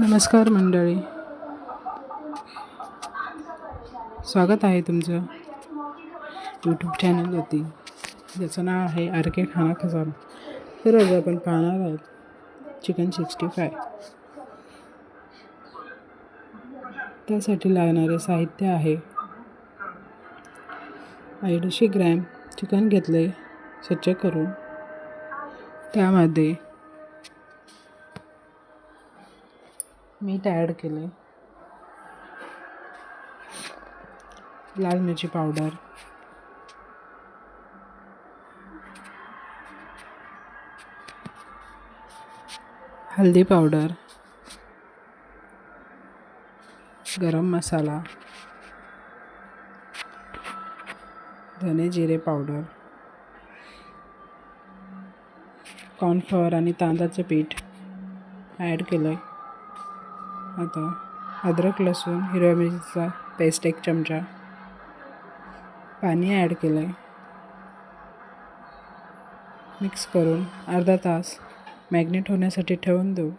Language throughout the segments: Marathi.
नमस्कार मंडळी. स्वागत आहे तुमचं यूट्यूब चॅनलवरती ज्याचं नाव आहे आर के खाना खजाना. तर आज आपण पाहणार आहोत चिकन सिक्स्टी फाय त्यासाठी लागणारे साहित्य आहे अडीचशे ग्रॅम चिकन घेतले स्वच्छ करून. त्यामध्ये मीठ ॲड केले लाल मिरची पावडर हल्दी पावडर गरम मसाला. धने जिरे पावडर कॉर्नफ्लॉवर आणि तांदळाचं पीठ. ॲड केलं आहे आता अद्रक लसूण हिरव्या मिरचीचा पेस्ट एक चमचा. पाणी ॲड केलं आहे मिक्स करून अर्धा तास मॅग्नेट होण्यासाठी ठेवून देऊ.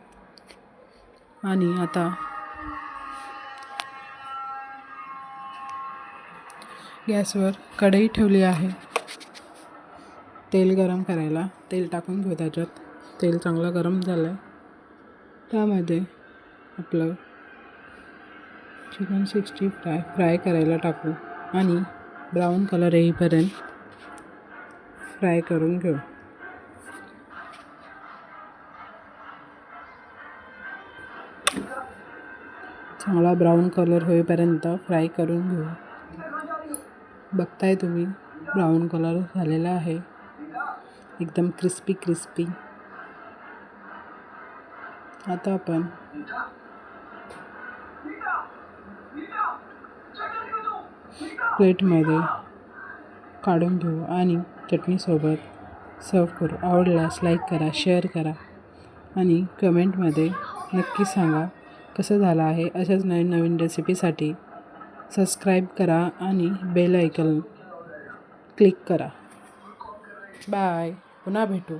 आणि आता गॅसवर कढई ठेवली आहे. तेल गरम करायला तेल टाकून घेऊ त्याच्यात तेल चांगलं गरम झालं आहे त्यामध्ये आपलं चिकन सिक्स्टी फ्राय फ्राय करायला टाकू. आणि ब्राऊन कलर येईपर्यंत फ्राय करून घेऊ. चांगला ब्राऊन कलर होईपर्यंत फ्राय करून घेऊ. बघताय तुम्ही ब्राऊन कलर झालेला आहे. एकदम क्रिस्पी क्रिस्पी आता आपण प्लेटमध्ये काढून घेऊ आणि चटणीसोबत सर्व करू. आवडल्यास लाईक करा शेअर करा आणि कमेंटमध्ये नक्की सांगा कसं झालं आहे. अशाच नवीन नवीन रेसिपीसाठी सबस्क्राईब करा आणि बेल ऐकन क्लिक करा. बाय पुन्हा भेटू.